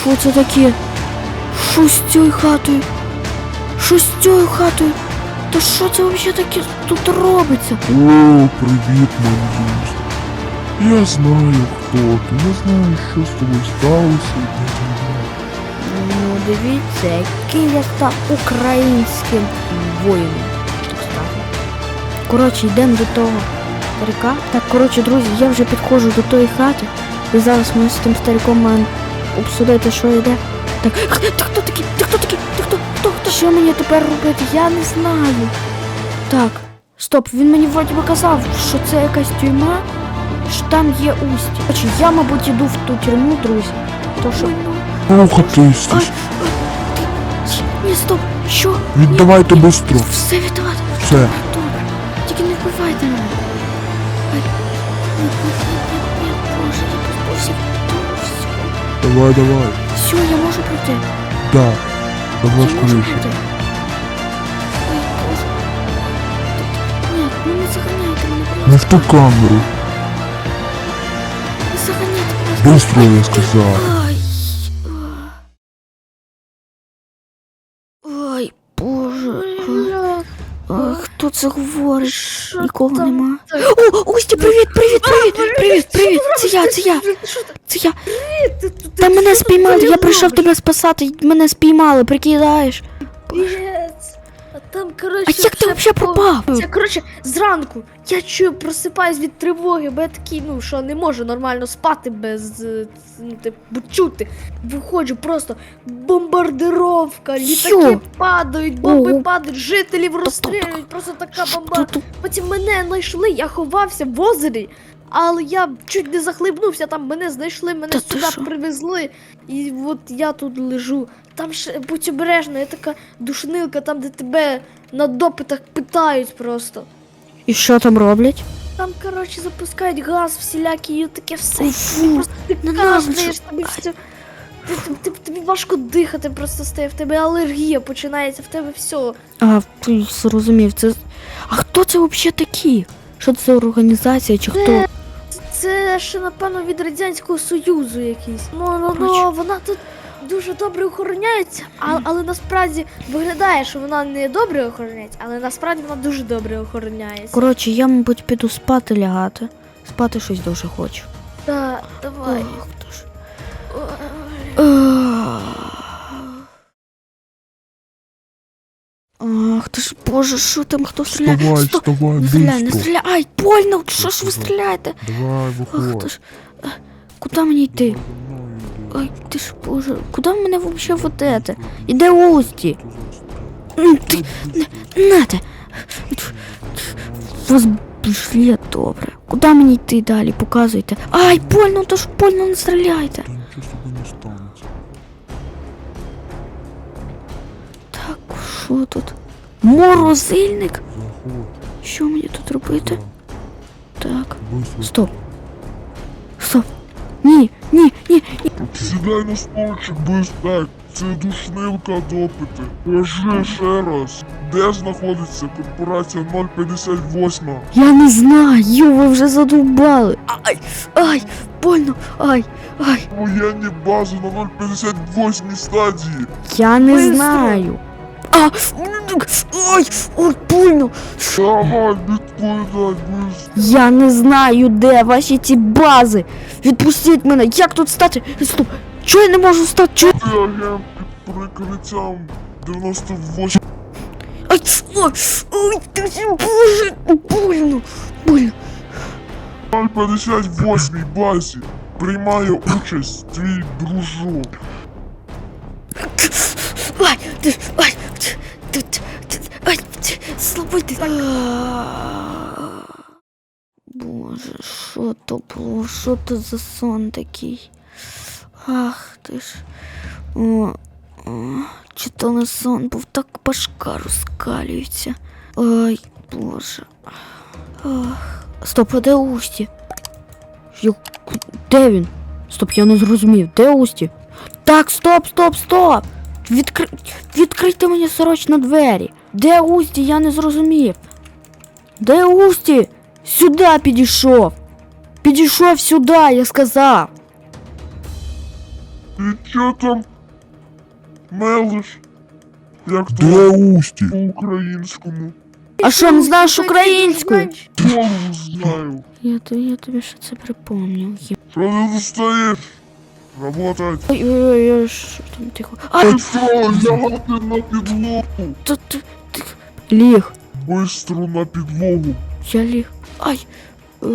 Що це таке? Що з цією хатою? Що з цією хатою? Та що це взагалі таке тут робиться? О, привіт, Мандус. Я знаю, хто ти. Я знаю, що з тобою сталося. Ну, дивіться, який я став українським воїном. Коротше, йдемо до того старика. Так, коротше, друзі, я вже підходжу до тої хати. І зараз ми з тим стариком маємо обсудити, що йде. Так, ти хто такий? Ти хто такий? Ти хто? Хто? Хто? Що мені тепер робити? Я не знаю. Так, стоп, він мені вроді би казав, що це якась тюрма, що там є усті. Коротше, я, мабуть, іду в ту тюрму, друзі. То що. Рухатись. Ай, Ні, стоп, що? Віддавайте бистро. Все віддавати. Все. Добре. Тільки не вбивайте мене. Ай. Давай, давай. Все, я можу пройти. Да. Давай Я можу скоріше. пройти. Ой, Боже. Ні, ну не заганяйте мене, Не в ту камеру. Не заганяйте, будь ласка. Бистро, я сказав. Ай. Це говориш? Нікого нема. О, Усті, привіт, привіт, привіт, привіт, привіт. Це я, це я, це я. Та мене спіймали, я прийшов тебе спасати, мене спіймали, прикидаєш. Там, коротше, А як ти взагалі по- пропав? Це, коротше, зранку я чую, просипаюсь від тривоги, бо я такий, ну що не можу нормально спати без е, ну, типу, чути. Виходжу просто бомбардировка, літаки Що? падають, бомби Ого. падають, жителів розстрілюють, просто така бомба. Потім мене знайшли, я ховався в озері, але я чуть не захлибнувся, там мене знайшли, мене Та сюди привезли. І от я тут лежу. Там ще будь обережно, є така душнилка, там, де тебе на допитах питають просто. І що там роблять? Там, коротше, запускають газ всілякий, і таке все. Фу, просто ти ненавиджу. кашляєш, тобі все. Ти, ти, ти- тобі важко дихати просто стає, в тебе алергія починається, в тебе все. А, ти зрозумів, це. А хто це взагалі такі? Що це за організація чи хто? Це ще, напевно, від Радянського Союзу якийсь. Ну, ну, ну вона тут дуже добре охороняється, а, але насправді виглядає, що вона не добре охороняється, але насправді вона дуже добре охороняється. Коротше, я, мабуть, піду спати лягати. Спати щось дуже хочу. Так, давай. Ох, хто ж. Ой. Ах, ти ж боже, що там хто стріляє? Вставай, Стоп, вставай, Не стріляй, не стріляй. Ай, больно, що ж ви стріляєте? Давай, Ах, ти виходь. ж. А, Куди мені йти? Ай, ти ж боже, куди мене взагалі ведете? Іде Усті. Ну, Ти, нате. Вас пішли добре. Куди мені йти далі? Показуйте. Ай, больно, то ж больно не стріляйте. Не. Так, що тут? Морозильник? Що мені тут робити? Так. Стоп. Стоп. Ні, ні, ні. Сідай на стульчик, быстро. Це душнилка допити. Кажи ще раз. Де знаходиться корпорація 058? Я не знаю, ви вже задовбали. Ай, ай, больно, ай, ай. Воєнні бази на 058 стадії. Я не Бистро. знаю. А, ой, ой, быстро. Я не знаю, де ваші ці бази. Відпустіть мене, як тут стати? Стоп, чого я не можу стати? Чого? Ти агент під прикриттям 98. Ай, ой, ой, ти ж, боже, больно, больно. 058 базі. Приймає участь твій дружок. Ай, ти, ай, ти, ти, ти, ти, ай, ти. Боже, що то було? Що то за сон такий? Ах ти ж. О, о, чи то не сон був так башка розкалюється. Ай, боже. Ах. Стоп, а де Усті? Де він? Стоп, я не зрозумів. Де Усті? Так, стоп, стоп, стоп! Відкри... Відкрийте мені срочно двері. Де Усті, я не зрозумів. Де Усті? Сюди підійшов. Підійшов сюди, я сказав. Ти чо там мелиш? Як то Де Усті? по-українському? А що, не знаєш українською? Голову знаю. Я, то- я тобі ще це припомнив. Є- Що ти достаєш? Работать. Ой, ой, ой, ой, що там тихо. Ай, Быстро лягати на підлогу. то ти, ти, ліг. Быстро на підлогу. Я ліг. Ай. Е.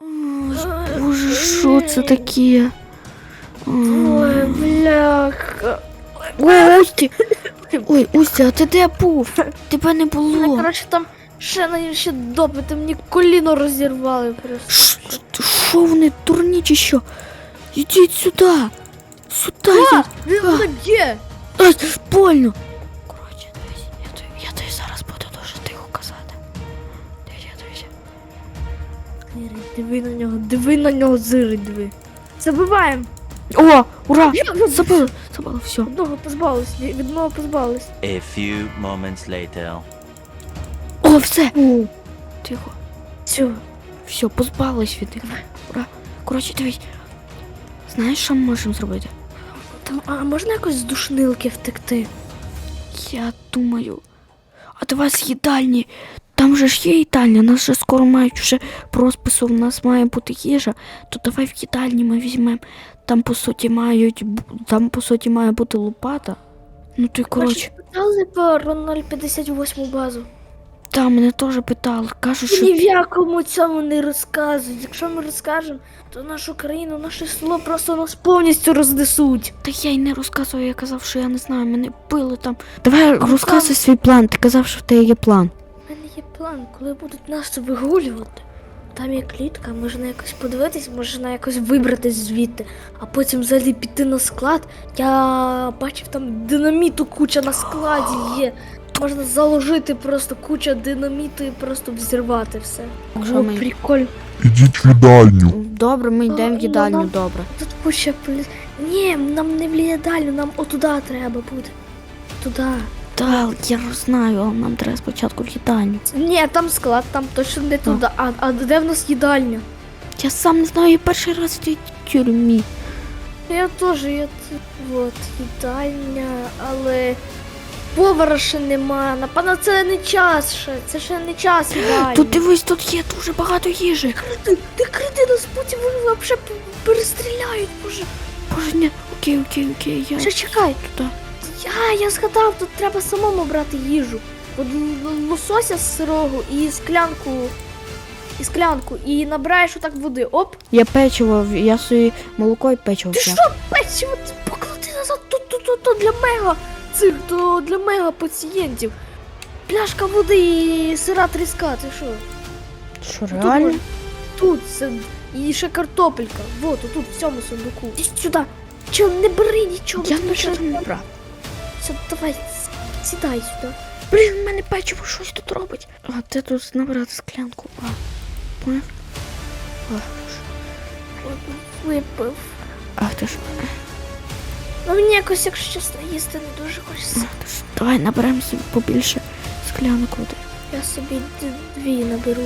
Ой, Боже, що це таке? Ой, бляха. Ой, Усті. Ой, Устя, а ти де був? Тебе не Ну, було. коротше, там ще на ще допити, мені коліно розірвали просто. Ш- Що вони, дурні чи що? Ідіть сюди. Сюди. я- Він А. мене б'є! Ай, больно. Диви на нього, диви на нього, зири, диви. Забиваємо! О, ура! Забили, забили, все. Одного позбавились, від від одного позбавились. A few moments later. О, все. Тихо. Все. Все, позбавились від них. Ура. Коротше, дивись. Знаєш, що ми можемо зробити? Там, а можна якось з душнилки втекти? Я думаю. А давай з їдальні. Там же ж є їдальня, нас же скоро мають вже по розпису, в нас має бути їжа, то давай в їдальні ми візьмемо. Там по суті мають там по суті має бути лопата. Ну ти коротше, Питали про 058 базу. там мене теж питали. Кажуть, що Ні в якому цьому не розказують. Якщо ми розкажемо, то нашу країну, наше село просто нас повністю рознесуть. Та я й не розказував, я казав, що я не знаю, мене били там. Давай розказуй свій план. Ти казав, що в тебе є план. План, коли будуть нас вигулювати. Там є клітка, можна якось подивитись, можна якось вибратись звідти, а потім взагалі піти на склад. Я бачив там динаміту куча на складі є. Можна заложити просто куча динаміту і просто взірвати все. О, ми- прикольно. Ідіть в їдальню. Добре, ми йдемо в їдальню, ну, добре. Тут куча. Ні, нам не в їдальню, нам отуда треба буде. Туди. Так, я знаю, але нам треба спочатку в їдальню. Ні, там склад, там точно не туди. А, а де в нас їдальня? Я сам не знаю, я перший раз в цій тюрмі. Я теж, я т- от, їдальня, але повара ще нема. Напевно, це не час ще. Це ще не час їдальні. Тут дивись, тут є дуже багато їжі. ти, ти крити нас потім вони взагалі перестріляють, боже. Боже, ні, окей, окей, окей, я Ще чекай. туди. Я, я згадав, тут треба самому брати їжу. От лосося сирого і склянку. І склянку, і набираєш отак води. Оп, Я печиво, я собі молоко і печиво Ти взяв. що, печиво, ти поклади назад тут, тут, тут, тут для мега цих, то для мега пацієнтів. Пляшка води і сира тріска, ти що? Що, реально? можна- тут це, і ще картопелька. Вот, тут, в цьому сундуку. Іди сюди. Чо, не бери нічого. Я не брав. Все, давай, сідай сюди. Блін, в мене печиво щось тут робить. А де тут набрати склянку? А, поняв? А, Випив. ах ти ж, Ну мені якось, якщо чесно, їсти не дуже хочеться. ах ти ж. Давай наберемо собі побільше склянок води. Я собі дві наберу.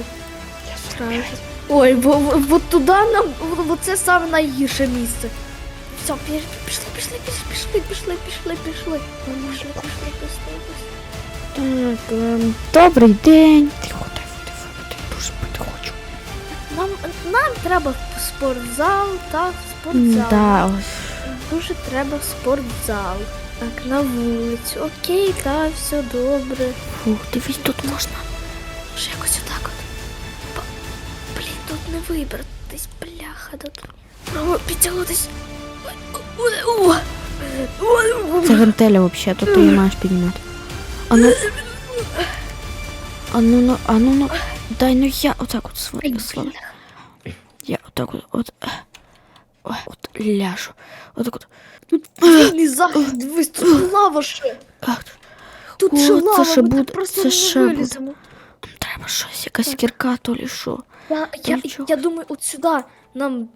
Я. Ой, бо, бо, бо туди нам, бо це саме найгірше місце. Все, пі- пішли, пішли, пішли, пішли, пішли, пішли, пішли. Пішли, пішли, пішли, пішли. Так, добрий день. Тихо, води випити, я дуже пити хочу. Нам, нам треба в спортзал, так, в спортзал. Да. Дуже треба в спортзал. Так, на вулицю. Окей, так, все добре. Фух, дивись, тут можна. Ще якось отак от. Блін, тут не вибратись, бляха, тут. Пробуй підтягнутись. Це гантеля вообще, то ти її маєш піднімати. А ну. А ну, ну, а ну, ну. Дай ну я отак от Ай, свалю. свалю. Я отак от, от. е, Ой, от ляжу. Отак от. Вільний захід, дивись, тут лава ще. Ах, Тут О, ще це лава, ще ми так буде, просто це не ще буде. виліземо. треба щось, якась кірка, то лі що. Я, я, Нічого. я думаю, от сюди нам е,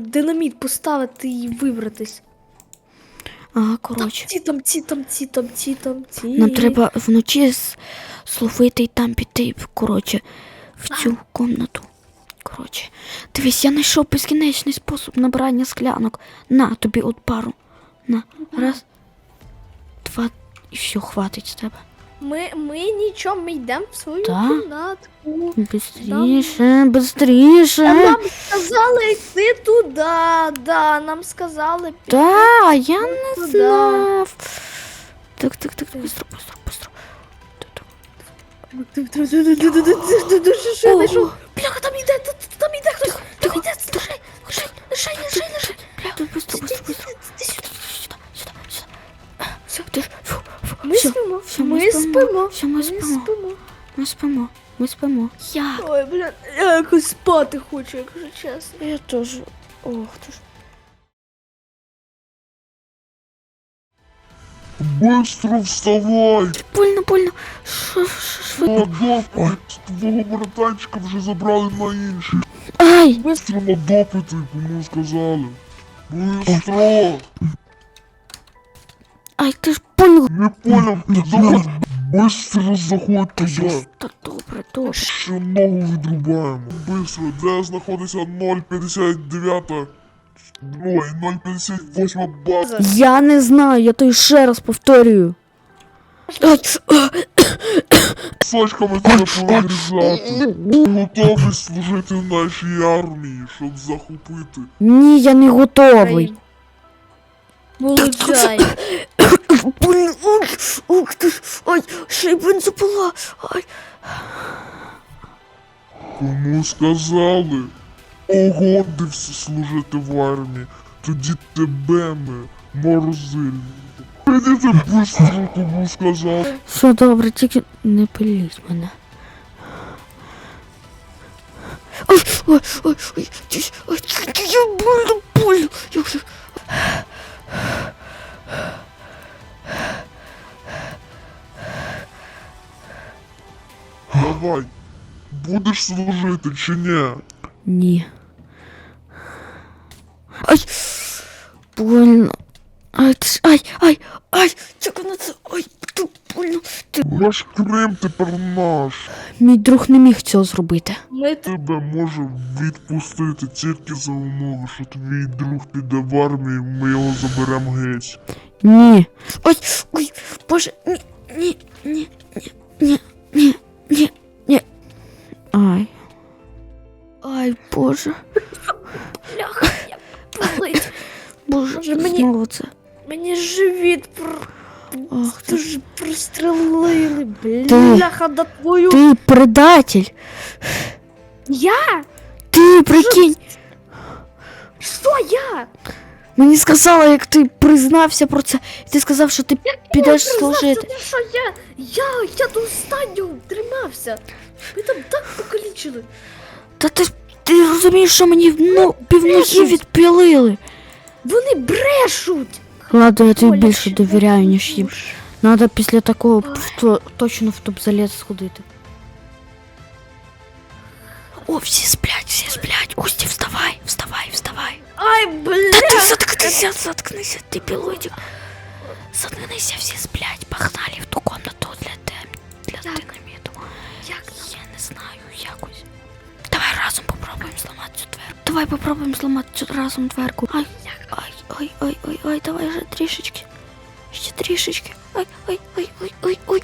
динаміт поставити і вибратись. Ага, Там коротше. ці, там ці, там ці, там ці, там ці. Нам треба вночі словити і там піти, коротше, в цю комнату. Коротше, дивись, я знайшов безкінечний спосіб набирання склянок. На тобі от пару. На. Раз, два, і все, хватить з тебе. Ми, ми нічого, ми йдемо в свою Так? кімнатку. Бистріше, А бистріше. нам сказали йти туди, да, нам сказали піти Та, я не туди. знав. Так, так, так, быстро, быстро, быстро. Що я Ого. знайшов? Бляха, там іде, та- та- там іде хтось, там іде, лишай, лишай, лишай, лишай, лишай. Так, быстро, быстро, быстро. Сюда, сюда, сюда, сюда. Все, ти ж, фу, фу, Ми все, спимо, все, ми ми спимо. спимо, Все, ми ми спимо. спимо. Ми спимо, ми спимо. Я. Ой, бля, я якось спати хочу, якщо чесно. Я теж. Ох, ти ж. Быстро вставай! Больно, больно. Що, що, що? На допит! Твого братанчика вже забрали на інший. Ай! Быстро на допити, кому сказали. Быстро! Ай, ти ж больно. Не понял, заходь. Быстро заходь туди. Так, добре, добре. Ще ногу відрубаємо. Быстро, де знаходиться 0,59 Ой, 0,58 база. Я не знаю, я тобі ще раз повторюю. Сочками тебе повирізати. Готовий служити в нашій армії, щоб захопити. Ні, я не готовий. Молодцай. Больно. Ух, ух ти ж. Ай, ще й бензопила. Ай. Кому сказали? Погодився служити в армії, тоді тебе ми морозильні. Прийдіте быстро, кому сказав. Все добре, тільки не пиліть мене. Ой, ой, ой, ой, тіш, ой, тіш, я больно, больно. Як же. Давай, будеш служити чи ні? Ні. Ай! Больно. Ай, ти ж- ай, ай, ай, як на ай, тут больно. Ти... Наш Крим тепер наш. Мій друг не міг цього зробити. Ми Тебе може відпустити тільки за умови, що твій друг піде в армію, ми його заберемо геть. Ні. Ой, ой, боже, ні, ні, ні, ні, ні, ні, ні. Ай. Ай, боже, бляха, я болить. боже, Боже, мені- знову це. Мені живіт. Ах, ти, Дуже прострелили, бляха, да твою. ти предатель. Я? Ти прикинь. Що я? Мені сказали, як ти признався про це, ти сказав, що ти підеш служити. Ти що я? Я, я до останнього тримався. Ви там так покалічили. Та ти, ти розумієш, що мені ну, Брешуть. відпілили. Вони брешуть. Ладно, я тобі більше довіряю, ніж їм. Надо після такого в то- точно в топ-заліз сходити. О, всі сплять, всі сплять. Усті, вставай, вставай, вставай. Ай, Та бля. ти заткнися, заткнися, ти пілотик. Заткнися, всі сплять. Погнали в ту комнату для тем, для динаміту. Як Я не знаю, якось. Давай разом попробуємо зламати цю дверку. Давай попробуємо зламати цю разом дверку. Ай, ай, ай, ой, давай вже трішечки. Ще трішечки. Ой, ой, ой, ой, ой, ай,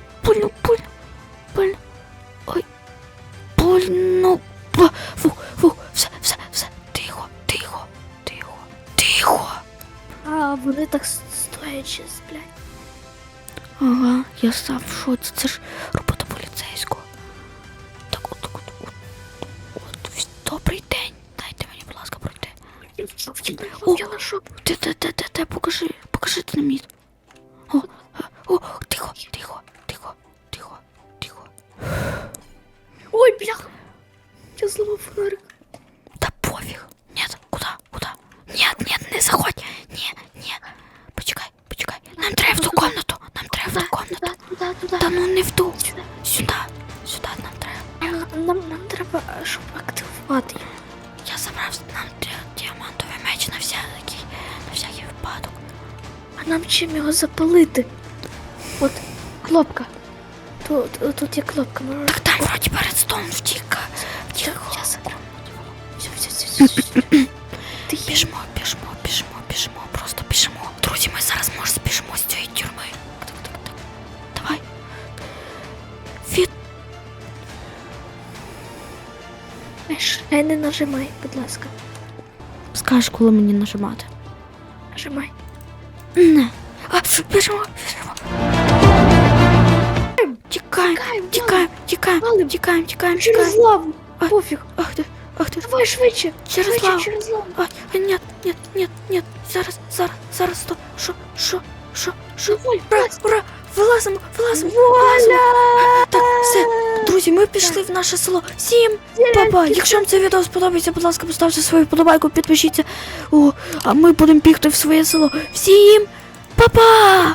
бляха. Я зламав фонарик. Да пофіг. Нет, куда, куда? Нет, нет, не заходь. Ні, ні. Почекай, почекай. Нам треба в ту комнату, нам треба в ту комнату. Туди, туди. Та ну не в ту. Сюди, сюди нам треба. Нам, нам, нам треба, щоб активувати. його. Я забрав нам треба діамантовий меч на всякий, на всякий випадок. А нам чим його запалити? От, кнопка. Тут, тут є кнопка. Там вроді перед столом втік. Втік. Я забрав. Тихо. Біжимо, біжимо, біжимо, біжимо, просто біжимо. Друзі, ми зараз може збіжимо з цієї тюрми. Так, так, так. Давай. Від Ще не нажимай, будь ласка. Скажеш, коли мені нажимати. Нажимай. Не. А, біжимо, тікаємо, Валим. тікаємо, тікаємо, Через тікаємо. лаву. Ай. Пофіг. Ах ти, ах ти. Давай швидше. Через швидше, лаву. через лаву. А, а, нет, нет, нет, нет. Зараз, зараз, зараз, стоп. Що, що, що, що? Давай, Ура, ура, вилазимо, вилазимо, вилазимо. Так, все, друзі, ми пішли в наше село. Всім Папа, якщо вам це відео сподобається, будь ласка, поставте свою подобайку, підпишіться. О, а ми будемо бігти в своє село. Всім па-па!